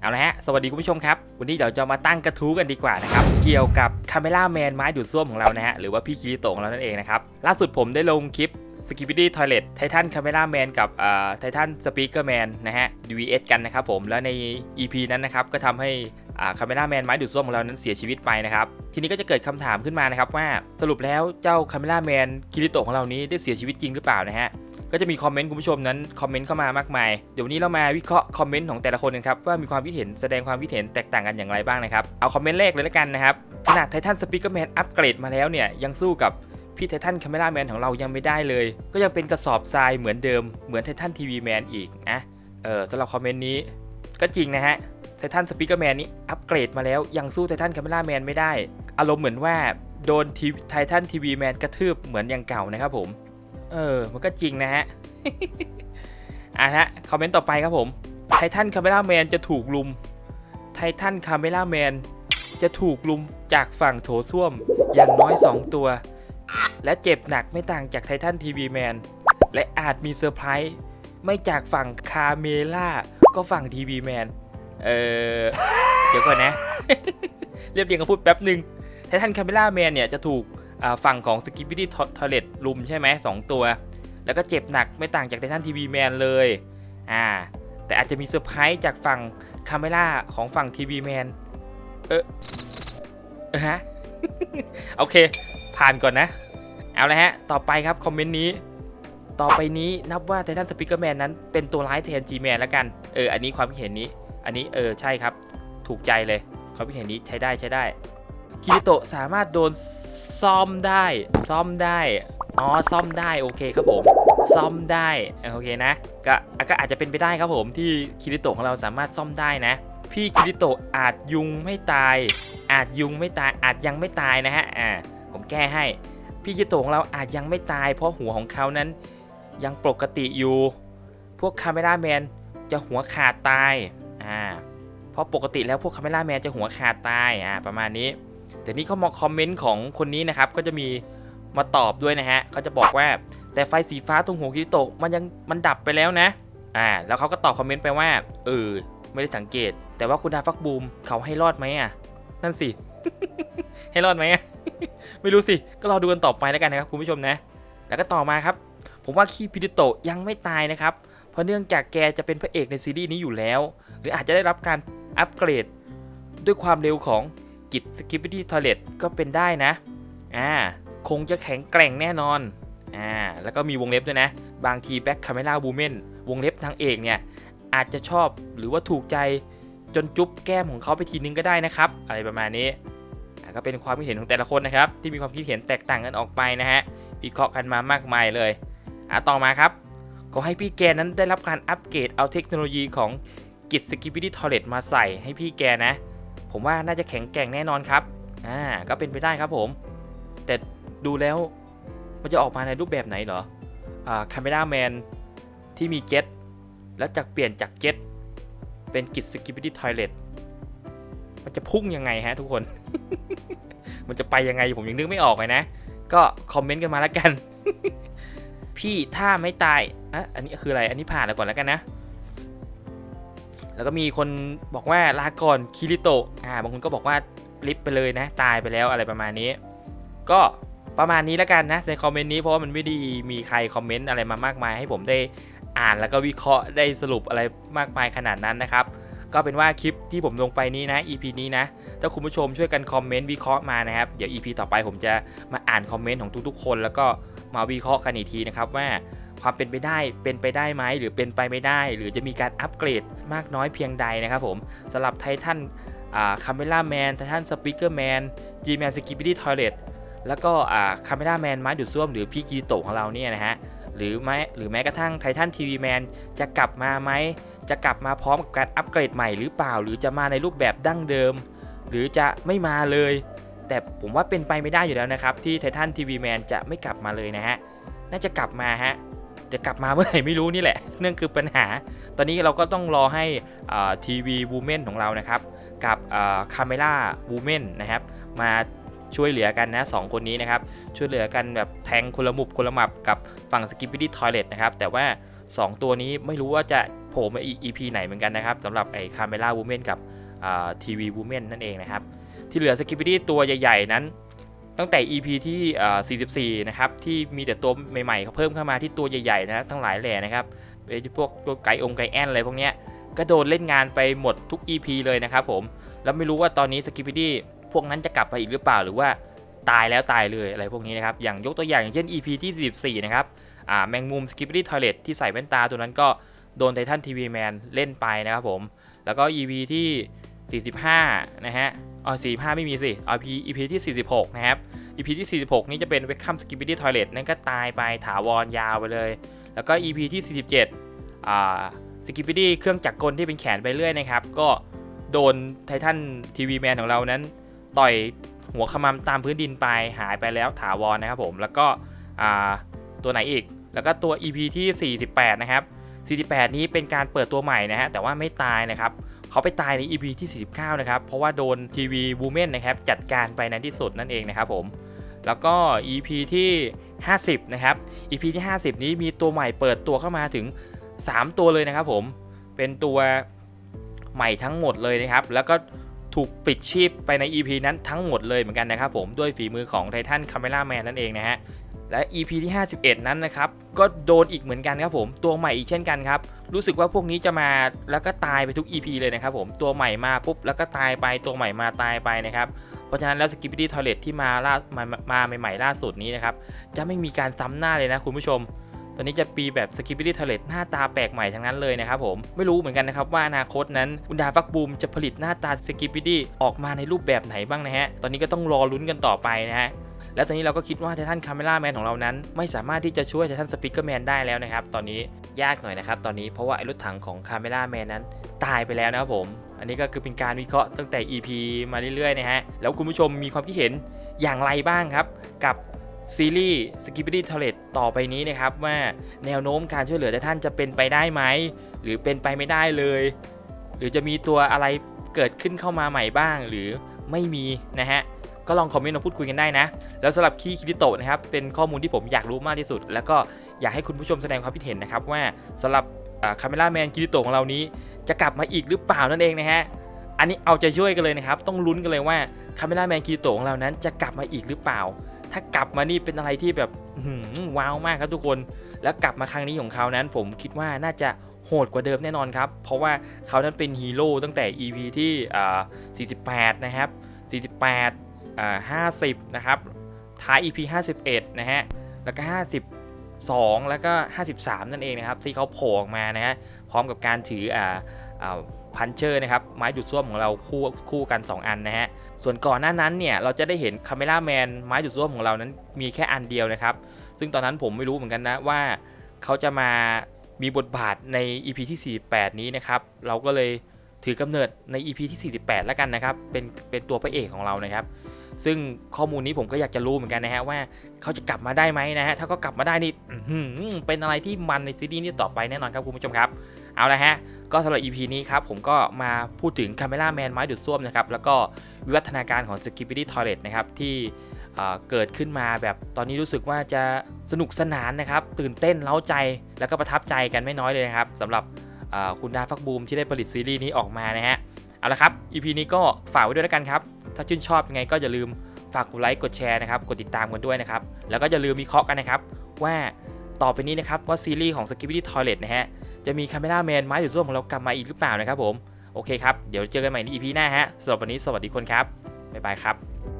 เอาละฮะ สวัสดีคุณผู้ชมครับ วันนี้เดี๋ยวจะมาตั้งกระทู้กันดีกว่านะครับ เกี่ยวกับคาเมล่าแมนไม้ดูดซ่วมของเรานะฮะ หรือว่าพี่คิริโตะของเรานั่นเองนะครับ ล่าสุดผมได้ลงคลิป s k i p p y d y Toilet ไททันคาเมล่าแมนกับไททันสปีกเกอร์แมนนะฮะ DVS กันนะครับผม แล้วใน EP นั้นนะครับ ก็ทำให้คาเมล่าแมนไม้ดูดซ่วมของเรานั้นเสียชีวิตไปนะครับ ทีนี้ก็จะเกิดคำถามขึ้นมานะครับว่าสรุปแล้วเจ้าคาเมล่าแมนคิริโตะของเรานี้ได้เสียชีวิตจริงหรือเปล่านะฮะ ก็จะมีคอมเมนต์คุณผู้ชมนั้นคอมเมนต์เข้ามามากมาย เดี๋ยววันนี้เรามาวิเคราะห์คอมเมนต์ของแต่ละคนกันครับว่ามีความคิดเห็นแสดงความคิดเห็นแตกต่างกันอย่างไรบ้างนะครับ เอาคอมเมนต์แรกเลยละกันนะครับ ขนาดไททันสปีกเกอร์แมนอัปเกรดมาแล้วเนี่ยยังสู้กับพี่ไททันคาเมล่าแมนของเรายังไม่ได้เลย ก็ยังเป็นกระสอบทรายเหมือนเดิมเหมือนไททันทีวีแมนอีกนะเออสำหรับคอมเมนต์นี้ก็จริงนะฮะไททันสปีกเกอร์แมนนี้อัปเกรดมาแล้วยังสู้ไททันคาเมล่าแมนไม่ได้ อารมณ์เหมือนว่าโดนไททันทีวีแมนกระทืบเหมือนอย่างเก่านะครับผม เออ มันก็จริงนะฮะอะฮะคอมเมนต์ต่อไปครับผมไททันคาเมล่าแมนจะถูกลุมไททันคาเมล่าแมนจะถูกลุมจากฝั่งโถส้วมอย่างน้อย 2 ตัว และเจ็บหนักไม่ต่างจากไททันทีวีแมนและอาจมีเซอร์ไพรส์ไม่จากฝั่งคาเมล่าก็ฝั่งทีวีแมนเออเดี๋ยวก่อนนะ เรียบเรียงกันพูดแป๊บหนึ่งไททันคาเมล่าแมนเนี่ยจะถูก ฝั่งของสกิปปี้ดี้ทอเลตลุมใช่ไหมสองตัว แล้วก็เจ็บหนักไม่ต่างจากไททันทีวีแมนเลยอ่าแต่อาจจะมีเซอร์ไพรส์จากฝั่งคาเมล่าของฝั่งทีวีแมนเออเออฮะโอเค ผ่านก่อนนะ เอาละฮะ ต่อไปครับ คอมเมนต์นี้ ต่อไปนี้นับว่าไททันสปิเกอร์แมนนั้นเป็นตัวร้ายแทน G แมนแล้วกัน เออ อันนี้ความคิดเห็นนี้ อันนี้เออ ใช่ครับ ถูกใจเลยความคิดเห็นนี้ใช้ได้ใช้ได้ คิริโตะสามารถโดนซ่อมได้ ซ่อมได้ อ๋อ ซ่อมได้โอเคครับผม ซ่อมได้ โอเคนะ ก็ก็อาจจะเป็นไปได้ครับผมที่คิริโตะของเราสามารถซ่อมได้นะ พี่คิริโตะอาจยุงไม่ตาย อาจยุงไม่ตาย อาจยังไม่ตายนะฮะ อ่า ผมแก้ให้ พี่คิริโตะของเราอาจยังไม่ตาย เพราะหัวของเขานั้นยังปกติอยู่ พวกคาเมล่าแมนจะหัวขาดตาย อ่า เพราะปกติแล้วพวกคาเมล่าแมนจะหัวขาดตาย อ่า ประมาณนี้ แต่นี่เขามาคอมเมนต์ของคนนี้นะครับ ก็จะมีมาตอบด้วยนะฮะเขาจะบอกว่าแต่ไฟสีฟ้าตรงหัวคิริโตะมันยังมันดับไปแล้วนะอ่าแล้วเขาก็ตอบคอมเมนต์ไปว่าเออไม่ได้สังเกต แต่ว่าคุณดาฟักบูมเขาให้รอดไหมอะ นั่นสิ ให้รอดไหมอะไม่รู้สิ ก็รอดูกันต่อไปแล้วกันนะครับคุณผู้ชมนะ แล้วก็ต่อมาครับ ผมว่าคีพิริโตะยังไม่ตายนะครับ เพราะเนื่องจากแกจะเป็นพระเอกในซีรีส์นี้อยู่แล้ว หรืออาจจะได้รับการอัปเกรดด้วยความเร็วของ กิจสกิปปี้ทอ i เลตก็เป็นได้นะ อ่า คงจะแข็งแกร่งแน่นอน อ่า แล้วก็มีวงเล็บด้วยนะ บางทีแบ็คคาเมล่าบูเมนวงเล็บทางเอกเนี่ย อาจจะชอบหรือว่าถูกใจจนจุ๊บแก้มของเขาไปทีนึงก็ได้นะครับ อะไรประมาณนี้อ่าก็เป็นความคิดเห็นของแต่ละคนนะครับ ที่มีความคิดเห็นแตกต่างกันออกไปนะฮะวิเคราะห์กันมามากมายเลยอ่าต่อมาครับขอให้พี่แกนั้นได้รับการอัปเกรดเอาเทคโนโลยีของกิจสกิปปี้ทอ i เลตมาใส่ให้พี่แกนะ ผมว่าน่าจะแข็งแกร่งแน่นอนครับ อ่า ก็เป็นไปได้ครับผม แต่ดูแล้วมันจะออกมาในรูปแบบไหนเหรอ อ่าคาเมล่าแมนที่มีเจ็ตแล้วจากเปลี่ยนจากเจ็ตเป็นกิจสกิปปี้ทอยเลตมันจะพุ่งยังไงฮะทุกคน มันจะไปยังไงผมยังนึกไม่ออกเลยนะ ก็คอมเมนต์กันมาแล้วกัน พี่ถ้าไม่ตายอะอันนี้คืออะไร อันนี้ผ่านแล้วก่อนแล้วกันนะ แล้วก็มีคนบอกว่าลาก่อนคิริโตะอ่าบางคนก็บอกว่าลิฟไปเลยนะ ตายไปแล้วอะไรประมาณนี้ ก็ประมาณนี้แล้วกันนะในคอมเมนต์นี้เพราะว่ามันไม่ได้มีใครคอมเมนต์อะไรมามากมาย ให้ผมได้อ่านแล้วก็วิเคราะห์ได้สรุปอะไรมากมายขนาดนั้นนะครับก็เป็นว่าคลิปที่ผมลงไปนี้นะ EP นี้นะ ถ้าคุณผู้ชมช่วยกันคอมเมนต์วิเคราะห์มานะครับ เดี๋ยว EP ต่อไปผมจะมาอ่านคอมเมนต์ของทุกๆคน แล้วก็มาวิเคราะห์กันอีกทีนะครับว่า ความเป็นไปได้เป็นไปได้ไหมหรือเป็นไปไม่ได้ หรือจะมีการอัปเกรดมากน้อยเพียงใดนะครับผมสำหรับไททันคาเมล่าแมนไททันสปีกเกอร์แมนจีแมนสกิปปี้ทอยเลตแล้วก็คาเมล่าแมนไม้ดูดซ่วมหรือพี่กีโตของเราเนี่ยนะฮะหรือแม้หรือแม้กระทั่งไททันทีวีแมนจะกลับมาไหมจะกลับมาพร้อมกับการอัปเกรดใหม่หรือเปล่า หรือจะมาในรูปแบบดั้งเดิม หรือจะไม่มาเลย แต่ผมว่าเป็นไปไม่ได้อยู่แล้วนะครับ ที่ไททันทีวีแมนจะไม่กลับมาเลยนะฮะน่าจะกลับมาฮะ จะกลับมาเมื่อไหร่ไม่รู้นี่แหละนั่นคือปัญหา ตอนนี้เราก็ต้องรอให้ทีวีวูแมนของเรานะครับ กับคาเมล่าวูแมนนะครับ มาช่วยเหลือกันนะสองคนนี้นะครับ ช่วยเหลือกันแบบแทงคนละมุบคนละมับกับฝั่งสกิปปี้ทอยเลตนะครับ แต่ว่า 2 ตัวนี้ไม่รู้ว่าจะโผล่มาอีก EP ไหนเหมือนกันนะครับสำหรับไอ้คาเมล่าวูแมนกับทีวีวูแมนนั่นเองนะครับ ที่เหลือสกิป i ดี้ตัวใหญ่ ๆ นั้น ตั้งแต่ EP ที่ 44 นะครับ ที่มีแต่ตัวใหม่ๆเขาเพิ่มเข้ามาที่ตัวใหญ่ๆนะทั้งหลายแหล่นะครับไอ้พวกตัวไก่องไก่แอนอะไรพวกเนี้ยก็โดนเล่นงานไปหมดทุก EP เลยนะครับผม แล้วไม่รู้ว่าตอนนี้สกิป i ดี้พวกนั้นจะกลับมาอีกหรือเปล่าหรือว่าตายแล้วตายเลยอะไรพวกนี้นะครับ อย่างยกตัวอย่างอย่างเช่น EP ที่ 44 นะครับแมงมุมสกิป i ดี้ทอยเลทที่ใส่แว่นตาตัวนั้นก็โดนไททันทีวีแมนเล่นไปนะครับผม แล้วก็ EP ที่ 45 นะฮะอ๋อ45 ไม่มีสิ EP EP ที่ 46 นะครับ EP ที่ 46 นี่จะเป็น Welcome Skibidi Toilet นั่นก็ตายไปถาวรยาวไปเลย แล้วก็ EP ที่ 47อ่า Skibidi เครื่องจักรกลที่เป็นแขนไปเรื่อยนะครับ ก็โดนไททันทีวีแมนของเรานั้น ต่อยหัวขมำตามพื้นดินไปหายไปแล้วถาวรนะครับผม แล้วก็อ่าตัวไหนอีก แล้วก็ตัว EP ที่ 48 นะครับ 48 นี้เป็นการเปิดตัวใหม่นะฮะ แต่ว่าไม่ตายนะครับ เขาไปตายใน EP ที่ 49 นะครับ เพราะว่าโดนทีวีวูแมนนะครับจัดการไปในที่สุดนั่นเองนะครับผม แล้วก็ EP ที่ 50 นะครับ EP ที่ 50 นี้มีตัวใหม่เปิดตัวเข้ามาถึง 3 ตัวเลยนะครับผม เป็นตัวใหม่ทั้งหมดเลยนะครับ แล้วก็ถูกปิดชีพไปใน EP นั้นทั้งหมดเลยเหมือนกันนะครับผม ด้วยฝีมือของไททันคาเมล่าแมนนั่นเองนะฮะ และ EP ที่ 51 นั้นนะครับ ก็โดนอีกเหมือนกันครับผม ตัวใหม่อีกเช่นกันครับ รู้สึกว่าพวกนี้จะมาแล้วก็ตายไปทุก EP เลยนะครับผมตัวใหม่มาปุ๊บแล้วก็ตายไปตัวใหม่มาตายไปนะครับเพราะฉะนั้นแล้ว Skibidi Toilet ที่มาล่ามามาใหม่ๆล่าสุดนี้นะครับจะไม่มีการซ้ำหน้าเลยนะคุณผู้ชมตอนนี้จะปีแบบ Skibidi Toilet หน้าตาแปลกใหม่ทั้งนั้นเลยนะครับผมไม่รู้เหมือนกันนะครับว่าอนาคตนั้นอุนดาฟักบูมจะผลิตหน้าตา Skibidi ออกมาในรูปแบบไหนบ้างนะฮะตอนนี้ก็ต้องรอลุ้นกันต่อไปนะฮะ แล้วตอนนี้เราก็คิดว่าไททันคาเมล่าแมนของเรานั้น ไม่สามารถที่จะช่วยไททันสปิเกอร์แมนได้แล้วนะครับ ตอนนี้ยากหน่อยนะครับ ตอนนี้เพราะว่าไอ้รถถังของคาเมล่าแมนนั้นตายไปแล้วนะครับผม อันนี้ก็คือเป็นการวิเคราะห์ตั้งแต่ EP มาเรื่อยๆนะฮะ แล้วคุณผู้ชมมีความคิดเห็นอย่างไรบ้างครับ กับซีรีส์ Skibidi Toilet ต่อไปนี้นะครับ ว่าแนวโน้มการช่วยเหลือไททันจะเป็นไปได้ไหม หรือเป็นไปไม่ได้เลย หรือจะมีตัวอะไรเกิดขึ้นเข้ามาใหม่บ้างหรือไม่มีนะฮะ ก็ลองคอมเมนต์มาพูดคุยกันได้นะ แล้วสำหรับคีคิริโตะนะครับเป็นข้อมูลที่ผมอยากรู้มากที่สุด แล้วก็อยากให้คุณผู้ชมแสดงความคิดเห็นนะครับว่าสำหรับคาเมล่าแมนคิริโตะของเรานี้ จะกลับมาอีกหรือเปล่านั่นเองนะฮะอันนี้เอาใจช่วยกันเลยนะครับ ต้องลุ้นกันเลยว่าคาเมล่าแมนคิริโตะของเรานั้นจะกลับมาอีกหรือเปล่า ถ้ากลับมานี่เป็นอะไรที่แบบว้าวมากครับทุกคน แล้วกลับมาครั้งนี้ของเขานั้น ผมคิดว่าน่าจะโหดกว่าเดิมแน่นอนครับ เพราะว่าเขานั้นเป็นฮีโร่ตั้งแต่ EP ที่ 48 นะครับ 48 50 นะครับท้าย EP 51 นะฮะ แล้วก็ 52 แล้วก็ 53 นั่นเองนะครับ ที่เขาโผล่ออกมานะฮะ พร้อมกับการถืออ่าอ่าพันเชอร์นะครับ ไม้ดูดซ่วมของเราคู่คู่กัน 2 อันนะฮะ ส่วนก่อนหน้านั้นเนี่ย เราจะได้เห็นคาเมล่าแมนไม้ดูดซ่วมของเรานั้นมีแค่อันเดียวนะครับ ซึ่งตอนนั้นผมไม่รู้เหมือนกันนะว่าเขาจะมามีบทบาทใน EP ที่ 48 นี้นะครับ เราก็เลย ถือกำเนิดใน EP ที่ 48 แล้วกันนะครับ เป็นเป็นตัวพระเอกของเรานะครับ ซึ่งข้อมูลนี้ผมก็อยากจะรู้เหมือนกันนะฮะว่าเขาจะกลับมาได้ไหมนะฮะถ้าเขากลับมาได้นี่เป็นอะไรที่มันในซีรีส์นี้ต่อไปแน่นอนครับคุณผู้ชมครับเอาละฮะก็สำหรับ EP นี้ครับผมก็มาพูดถึงคาเมล่าแมนไม้ดูดซ่วมนะครับแล้วก็วิวัฒนาการของ Skibidi Toilet นะครับที่เเกิดขึ้นมาแบบตอนนี้รู้สึกว่าจะสนุกสนานนะครับตื่นเต้นเล้าใจแล้วก็ประทับใจกันไม่น้อยเลยนะครับสำหรับ คุณดาฟักบูมที่ได้ผลิตซีรีส์นี้ออกมานะฮะ เอาละครับ EP นี้ก็ฝากไว้ด้วยแล้วกันครับ ถ้าชื่นชอบยังไงก็อย่าลืมฝากกดไลค์กดแชร์นะครับ กดติดตามกันด้วยนะครับ แล้วก็อย่าลืมวิเคาะกันนะครับ ว่าต่อไปนี้นะครับว่าซีรีส์ของ Skibidi Toilet นะฮะ จะมีคาเมล่าแมนไม้หรือส้วมของเรากลับมาอีกหรือเปล่านะครับผม โอเคครับ เดี๋ยวเจอกันใหม่ใน EP หน้าฮะสำหรับวันนี้สวัสดีคนครับบ๊ายบายครับ